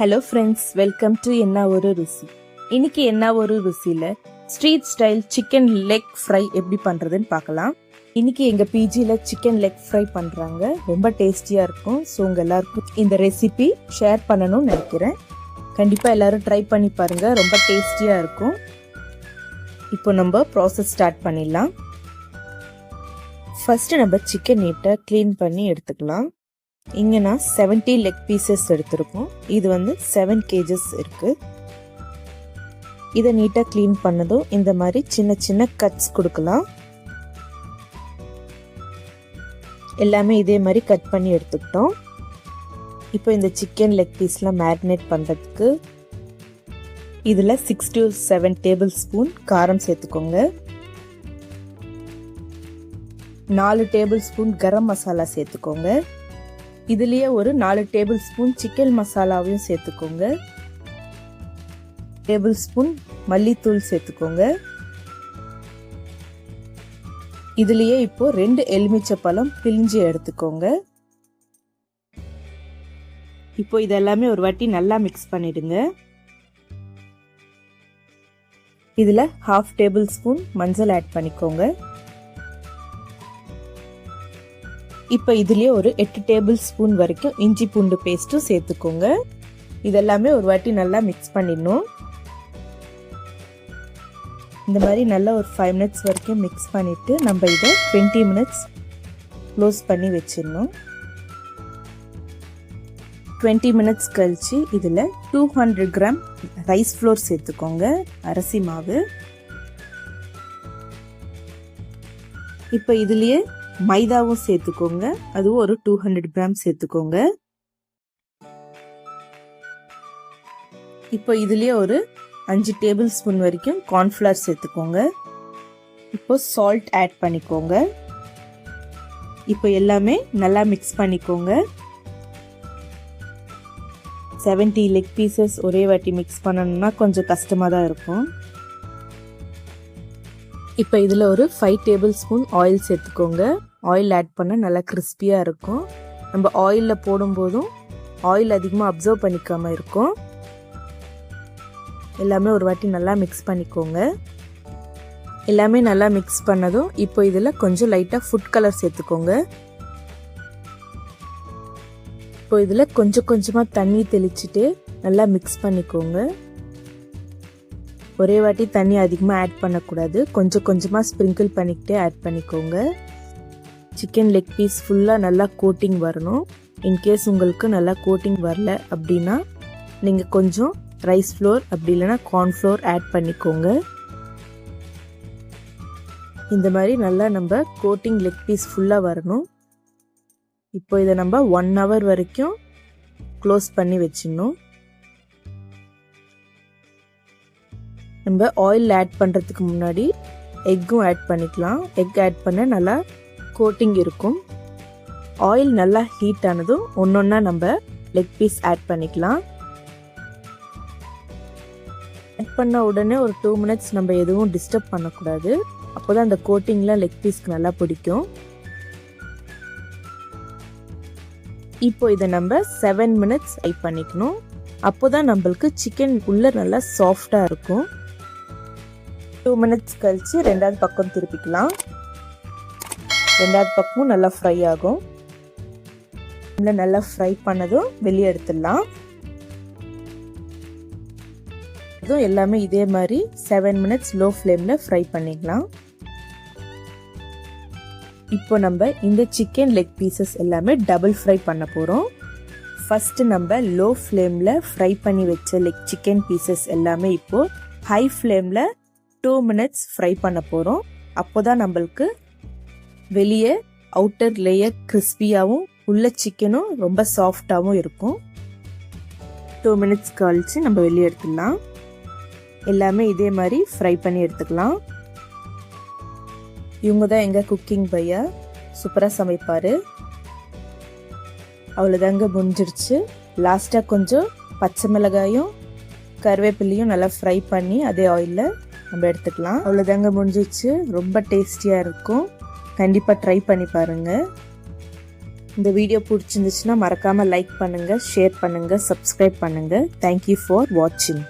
Hello friends welcome to என்ன ஒரு ருசி இன்னைக்கு என்ன ஒரு ருசியில் street style chicken leg fry எப்படி பண்ணுறதுன்னு பார்க்கலாம். இன்னைக்கு எங்கள் பிஜியில் சிக்கன் லெக் ஃப்ரை பண்ணுறாங்க ரொம்ப டேஸ்டியாக இருக்கும். ஸோ உங்கள் எல்லாருக்கும் இந்த ரெசிபி ஷேர் பண்ணணும்னு நினைக்கிறேன். கண்டிப்பாக எல்லாரும் ட்ரை பண்ணி பாருங்கள் ரொம்ப டேஸ்டியாக இருக்கும். இப்போ நம்ம ப்ராசஸ் ஸ்டார்ட் பண்ணிடலாம். ஃபஸ்ட்டு நம்ம சிக்கன் நீட்டை க்ளீன் பண்ணி எடுத்துக்கலாம். இங்கே நான் செவன்ட்டி லெக் பீசஸ் எடுத்திருக்கோம். இது வந்து செவன் கேஜஸ் இருக்கு. இதை நீட்டாக க்ளீன் பண்ணதும் இந்த மாதிரி சின்ன சின்ன கட்ஸ் கொடுக்கலாம். எல்லாமே இதே மாதிரி கட் பண்ணி எடுத்துக்கிட்டோம். இப்போ இந்த சிக்கன் லெக் பீஸ்லாம் மேரினேட் பண்ணுறதுக்கு இதில் six to seven tablespoon காரம் சேர்த்துக்கோங்க. நாலு டேபிள் ஸ்பூன் கரம் மசாலா சேர்த்துக்கோங்க. இதுலேயே ஒரு நாலு டேபிள் ஸ்பூன் சிக்கன் மசாலாவையும் சேர்த்துக்கோங்க. டேபிள் ஸ்பூன் மல்லித்தூள் சேர்த்துக்கோங்க. இதுலேயே இப்போ ரெண்டு எலுமிச்சை பழம் பிழிஞ்சு எடுத்துக்கோங்க. இப்போ இதெல்லாமே ஒரு வாட்டி நல்லா மிக்ஸ் பண்ணிடுங்க. இதில் ஹாஃப் டேபிள் ஸ்பூன் மஞ்சள் ஆட் பண்ணிக்கோங்க. இப்போ இதுலேயே ஒரு எட்டு டேபிள் ஸ்பூன் வரைக்கும் இஞ்சி பூண்டு பேஸ்ட்டும் சேர்த்துக்கோங்க. இதெல்லாமே ஒரு வாட்டி நல்லா மிக்ஸ் பண்ணிடணும். இந்த மாதிரி நல்லா ஒரு ஃபைவ் மினிட்ஸ் வரைக்கும் மிக்ஸ் பண்ணிவிட்டு நம்ம இதை டுவெண்ட்டி மினிட்ஸ் க்ளோஸ் பண்ணி வச்சிடணும். டுவெண்ட்டி மினிட்ஸ் கழித்து இதில் two hundred gram rice flour சேர்த்துக்கோங்க அரிசி மாவு. இப்போ இதுலேயே மைதாவும் சேர்த்துக்கோங்க. அதுவும் ஒரு டூ ஹண்ட்ரட் கிராம் சேர்த்துக்கோங்க. இப்போ இதுலேயே ஒரு அஞ்சு டேபிள் ஸ்பூன் வரைக்கும் கார்ன்ஃப்ளவர் சேர்த்துக்கோங்க. இப்போ சால்ட் ஆட் பண்ணிக்கோங்க. இப்போ எல்லாமே நல்லா மிக்ஸ் பண்ணிக்கோங்க. செவன்ட்டி லெக் பீசஸ் ஒரே வாட்டி மிக்ஸ் பண்ணணும்னா கொஞ்சம் கஷ்டமாக தான் இருக்கும். இப்போ இதில் ஒரு ஃபைவ் டேபிள் ஸ்பூன் ஆயில் சேர்த்துக்கோங்க. ஆயில் ஆட் பண்ணால் நல்லா கிறிஸ்பியாக இருக்கும். நம்ம ஆயிலில் போடும்போதும் ஆயில் அதிகமாக அப்சர்வ் பண்ணிக்காமல் இருக்கும். எல்லாமே ஒரு வாட்டி நல்லா மிக்ஸ் பண்ணிக்கோங்க. எல்லாமே நல்லா மிக்ஸ் பண்ணதும் இப்போ இதில் கொஞ்சம் லைட்டாக ஃபுட் கலர் சேர்த்துக்கோங்க. இப்போ இதில் கொஞ்சம் கொஞ்சமாக தண்ணி தெளிச்சுட்டு நல்லா மிக்ஸ் பண்ணிக்கோங்க. ஒரே வாட்டி தண்ணி அதிகமாக ஆட் பண்ணக்கூடாது. கொஞ்சம் கொஞ்சமாக ஸ்ப்ரிங்கிள் பண்ணிக்கிட்டே ஆட் பண்ணிக்கோங்க. சிக்கன் லெக் பீஸ் ஃபுல்லாக நல்லா கோட்டிங் வரணும். இன்கேஸ் உங்களுக்கு நல்லா கோட்டிங் வரல அப்படின்னா நீங்கள் கொஞ்சம் ரைஸ் ஃப்ளோர் அப்படி இல்லைன்னா கார்ன்ஃப்ளோர் ஆட் பண்ணிக்கோங்க. இந்த மாதிரி நல்லா நம்ம கோட்டிங் லெக் பீஸ் ஃபுல்லாக வரணும். இப்போ இதை நம்ம ஒன் ஹவர் வரைக்கும் க்ளோஸ் பண்ணி வச்சிடணும். நம்ம ஆயில் ஆட் பண்ணுறதுக்கு முன்னாடி எக்கும் ஆட் பண்ணிக்கலாம். எக் ஆட் பண்ண நல்லா கோட்டிங் இருக்கும். ஆயில் நல்லா ஹீட் ஆனதும் ஒன்று ஒன்றா நம்ம லெக் பீஸ் ஆட் பண்ணிக்கலாம். ஆட் பண்ண உடனே ஒரு டூ மினிட்ஸ் நம்ம எதுவும் டிஸ்டர்ப் பண்ணக்கூடாது. அப்போ தான் அந்த கோட்டிங்லாம் லெக் பீஸ்க்கு நல்லா பிடிக்கும். இப்போ இதை நம்ம செவன் மினிட்ஸ் ஃப்ரை பண்ணிக்கணும். அப்போ தான் நம்மளுக்கு சிக்கன் உள்ள நல்லா சாஃப்டாக இருக்கும். டூ மினிட்ஸ் கழித்து ரெண்டாவது பக்கம் திருப்பிக்கலாம். ரெண்டாவது பக்கமும் நல்லா ஃப்ரை ஆகும். நல்லா ஃப்ரை பண்ணதும் வெளியே எடுத்துடலாம். அதுவும் எல்லாமே இதே மாதிரி செவன் மினிட்ஸ் லோ ஃப்ளேமில் ஃப்ரை பண்ணிக்கலாம். இப்போ நம்ம இந்த சிக்கன் லெக் பீசஸ் எல்லாமே டபுள் ஃப்ரை பண்ண போகிறோம் ஃபஸ்ட்டு நம்ம லோ ஃப்ளேமில் ஃப்ரை பண்ணி வச்ச லெக் சிக்கன் பீசஸ் எல்லாமே இப்போது ஹை ஃப்ளேமில் டூ மினிட்ஸ் ஃப்ரை பண்ண போகிறோம் அப்போ தான் நம்மளுக்கு வெளியே அவுட்டர் லேயர் கிறிஸ்பியாகவும் உள்ள சிக்கனும் ரொம்ப சாஃப்டாகவும் இருக்கும். டூ மினிட்ஸ் கழித்து நம்ம வெளியே எடுத்துடலாம் எல்லாமே இதே மாதிரி ஃப்ரை பண்ணி எடுத்துக்கலாம். இவங்க தான் எங்கள் குக்கிங் பையா. சூப்பராக சமைப்பார். அவ்வளோதாங்க முடிஞ்சிருச்சு. லாஸ்ட்டாக கொஞ்சம் பச்சை மிளகாயும் கருவேப்பிலையும் நல்லா ஃப்ரை பண்ணி அதே ஆயிலில் நம்ம எடுத்துக்கலாம். அவ்வளோதாங்க முடிஞ்சிச்சு ரொம்ப டேஸ்டியாக இருக்கும். கண்டிப்பாக ட்ரை பண்ணி பாருங்கள் இந்த வீடியோ பிடிச்சிருந்துச்சுன்னா மறக்காமல் லைக் பண்ணுங்கள் ஷேர் பண்ணுங்கள் சப்ஸ்கிரைப் பண்ணுங்கள் தேங்க்யூ ஃபார் வாட்சிங்